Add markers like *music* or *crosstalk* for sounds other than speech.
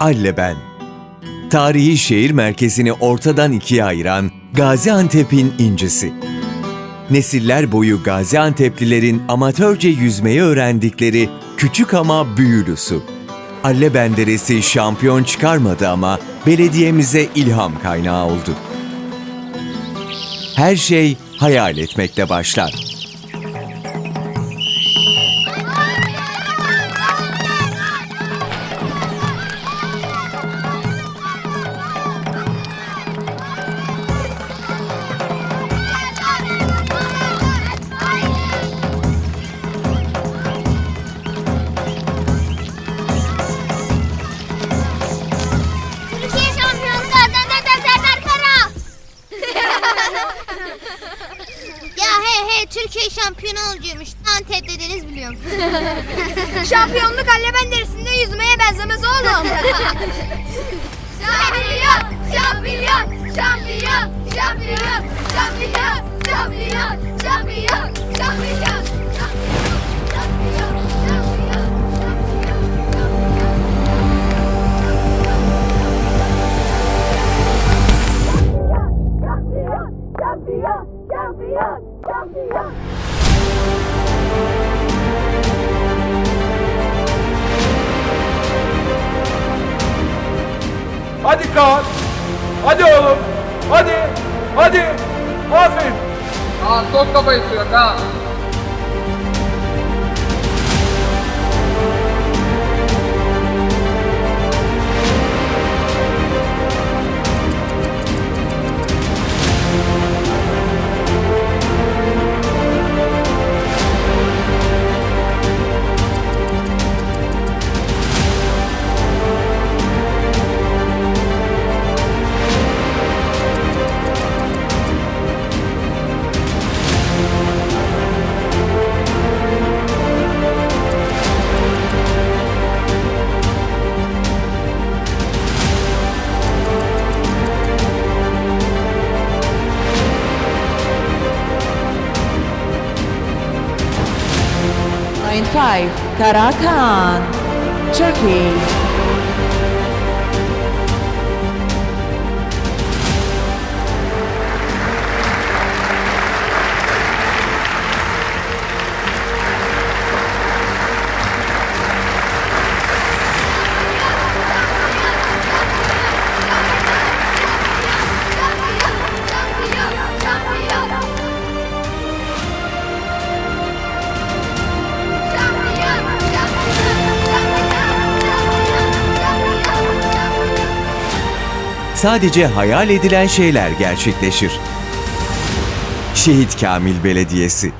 Alleben. Tarihi şehir merkezini ortadan ikiye ayıran Gaziantep'in incisi. Nesiller boyu Gaziantep'lilerin amatörce yüzmeyi öğrendikleri küçük ama büyülü su. Alleben Deresi şampiyon çıkarmadı ama belediyemize ilham kaynağı oldu. Her şey hayal etmekle başlar. He Türkiye şampiyonu olacakmış. Antep dediniz biliyorum. *laughs* *laughs* Şampiyonluk Alleben Hadi Kaan. Hadi oğlum. Hadi. Hadi. Aferin. Aa sok kafayı suya Kaan. Karakan, Turkey. Sadece hayal edilen şeyler gerçekleşir. Şehit Kamil Belediyesi